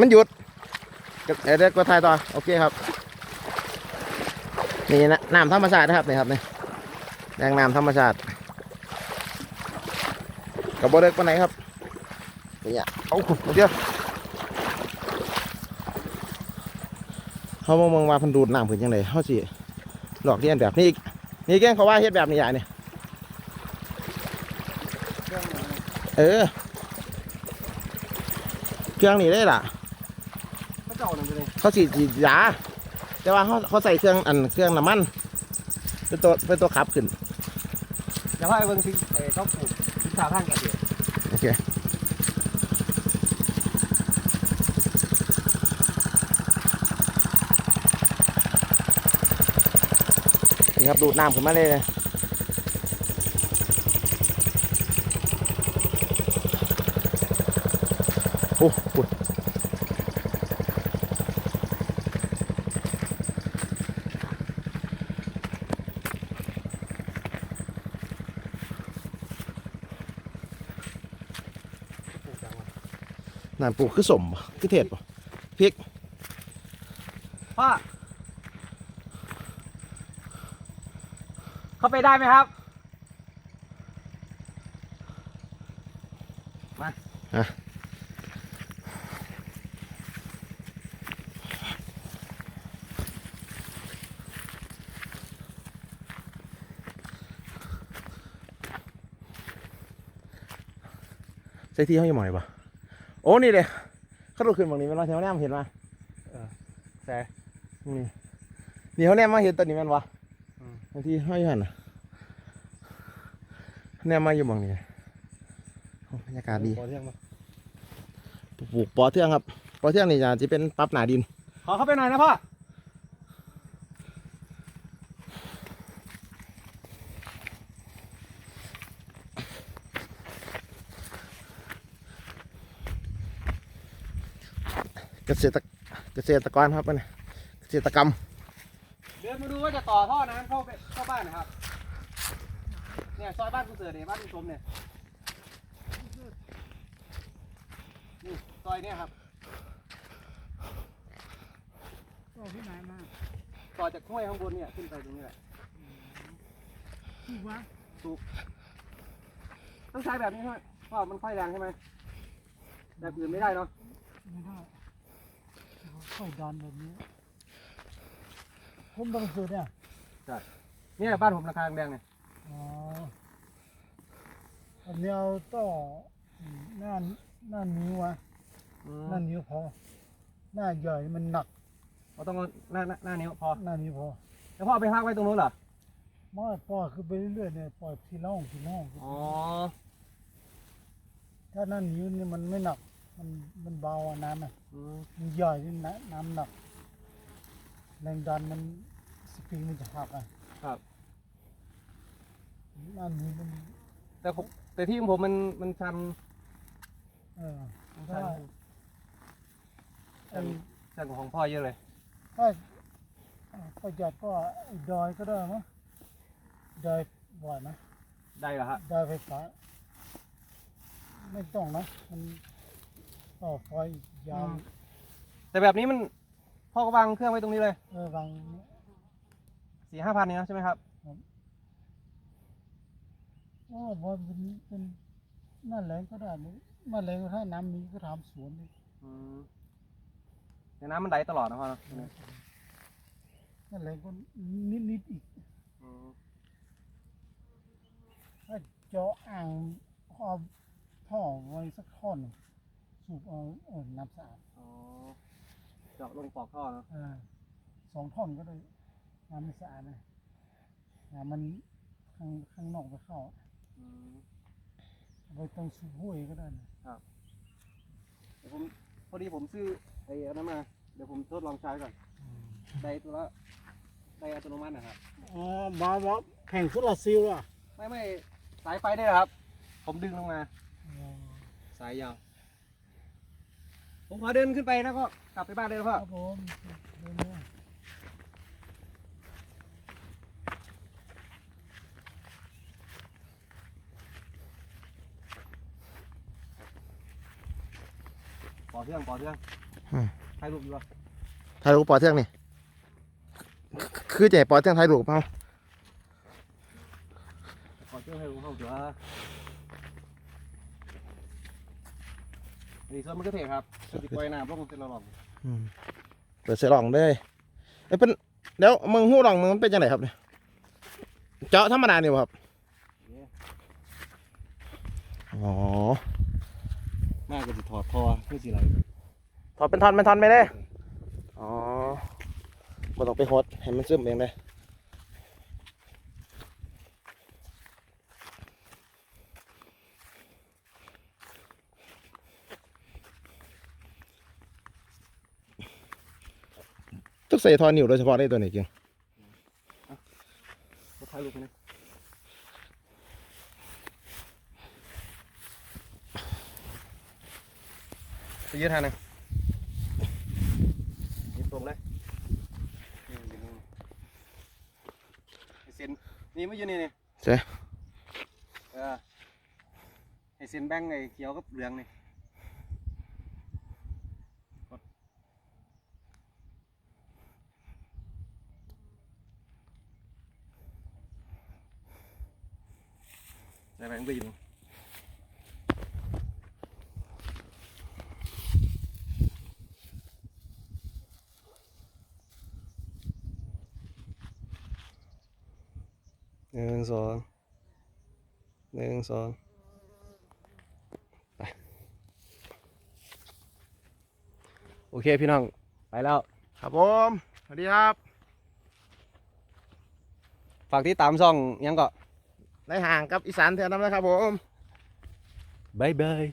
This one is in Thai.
มันหยุดเดี๋ยวก็ถ่ายต่อโอเคครับนี่นะน้ำธรรมชาตินะครับนี่ครับนี่แดงน้ำธรรมชาติกับโบเด็กปานไหนครับนี่อะเอาเดี๋ยวเขามองมองว่าพันดูดน้ำผืนยังไงเขาสิหลอกเลียนแบบนี้นี่แกงเขาว่าเฮ็ดแบบนี้อย่างนี่ยเออเครื่องนี้ได้ล่ะ เจ้านั่นเลยเขาฉีดฉีดยาแต่ว่าเขาเขาใส่เครื่องอันเครื่องน้ำมันเป็นตัวเป็นตัวขับขึ้นเดี๋ยวให้เบิ่งสิเอ้ต้องปลูกสินค้าพันธุ์กันเถอะโอเคนี่ครับดูดน้ำขึ้นมาเลยเล น้ำปลูกคือสมบ่คือเทศป่ะพริกพ่อเข้าไปได้ไหมครับใส่ที่เขาอยู่หมองไหนป่ะ โอ้นี่เลยเขาดูขึ้นบางนี้มันว่าแถวแนมเห็นมาแต่นี่นี่เขาแนมมาเห็นตอนนี้แมันวะอืมบางทีเขาอยู่หันน่ะแนมมาอยู่บางนี้โอ้บรรยากาศดีขอเที่ยงมาปลูกปอเทืองครับปอเทืองนี่จะจะเป็นปรับหนาดิน ขอเข้าไปหน่อยนะพ่อ เกษตรเกษตรกรครับมันเกษตรกรรม เดินมาดูว่าจะต่อท่อน้ำเข้าไปเข้าบ้านนะครับเนี่ยซอยบ้านคุณเสือเนี่ยบ้านคุณชมเนี่ยนี่ซอยเนี่ยครับก็ที่ไหนมาต่อจากห้วยข้างบนเนี่ยขึ้นไปตรงนี้แหละที่วะต้องใช้แบบนี้ใช่ไหมเพราะมันค่อยแรงใช่ไหมแบบอื่นไม่ได้เนาะไม่ได้ เข้าดันแบบนี้ ผมต้องสุดเนี่ยเนี่ยบ้านผมราคาแดงๆเนี่ยอ๋ออันนี้เอาต่ออืมหน้าหน้านิ้ววะหน้านิ้วพอ หน้าใหญ่มันหนักเราต้องเอาหน้าหน้าหน้านิ้วพอหน้านิ้วพอแล้วพ่อเอาไปพักไว้ตรงนู้นเหรอไมาปล่อยคือไปเรื่อยๆเนี่ยปล่อยทีละห้องทีละห้องอ๋อถ้าหน้านิ้วนี่มันไม่หนัก มันมันเบาอะน้ำอะอืมมันใหญ่นี่น้ำน้ำหนักแรงดันมันสปริงมันจะหักอะครับหน้านิ้วมันแต่ผมแต่ที่ของผมมันมันชันเออมันชัถ้านไอ้ชันกว่าของพ่อเยอะเลยถ้าอ่าประหยัดก็ไอ้ดอยก็ได้มั้งดอยบ่อยไหมได้เหรอฮะดอยไฟฟ้าไม่ต้องนะมัน ต่อไฟยาวแต่แบบนี้มันพ่อก็วางเครื่องไว้ตรงนี้เลยเออวางสี่ห้าพันเนี่ยนะใช่ไหมครับโอ้บอเป็นเป็นหน้าแรงก็ได้นี่หน้าแรงก็ถ้าน้ำมีก็ทำสวนเลยอืมแต่น้ำมันไหลตลอดนะพ่อเนอะหน้าแรงก็นิดนิดๆอีกอืมถ้าเจาะอ่างเอาท่อไว้สักท่อนหนึ่ง สูบเอาเออน้ำสะอาดอ๋อเจาะลงปอกท่อเนอะเออสองท่อนก็ได้น้ำไม่สะอาดนะน้ำมันข้างข้างนอกไปเข้าอืม เอาไปตรงสูบห้วยก็ได้นะเดี๋ยวผมพอดีผมซื้อไอ้อันนั้นมาเดี๋ยวผมทดลองใช้ก่อนไดตัวละไดอัตโนมัตินะครับ อ๋อมาว่าแข่งฟุตบอลซิลอะไม่ไม่สายไฟได้ครับ ผมดึงลงมา สายยาว ผมขอเดินขึ้นไปแล้วก็กลับไปบ้านเลยนะพ่อ ครับผมเดินเลยปอเทื่องปอเทื่องอืมถ่ายรูปอยู่วะถ่ายรูปปอเทืองนี่คือจะให้ปอเทืองถ่ายรูปเปล่าขอเจ้าให้รูปเข้าตัว นี่ส่วนมันก็เทครับสติปล่อยน้ำลงเป็นละหล่องอืมเปิดเสยหลองเลยเอ้ยเป็นแล้วมึงหู้หลองมึงมันเป็นจังไงครับเนี่ยเจาะธรรมดานี่บ่ครับอ๋อมากก็จะถอดทอเพื่อสิไหลถอดเป็นท่อนเป็นท่อนไม่ได้อ๋อบ่ต้องไปหดให้มันซึมเองเลย ใส่ท่อนิ้วโดยเฉพาะในตัวนี้จริงก็ถ่ายรูปไปนะไปยืดทางนะยืดตรงเลยนี่ยืนตรงไอ้เส้นนี่ไม่ยืนนี่นี่ใช่เออไอ้เส้นแบงค์ไอ้เขียวกับเหลืองนี่ ได้แบงค์ไปอยู่หนึ่งสองหนึ่งสองไปโอเคพี่น้อง ไปแล้ว ครับผม สวัสดีครับ ฝากที่ตามซ่องยังก็ ในห่างกับอีสานเท่านั้นนะครับผมบายบาย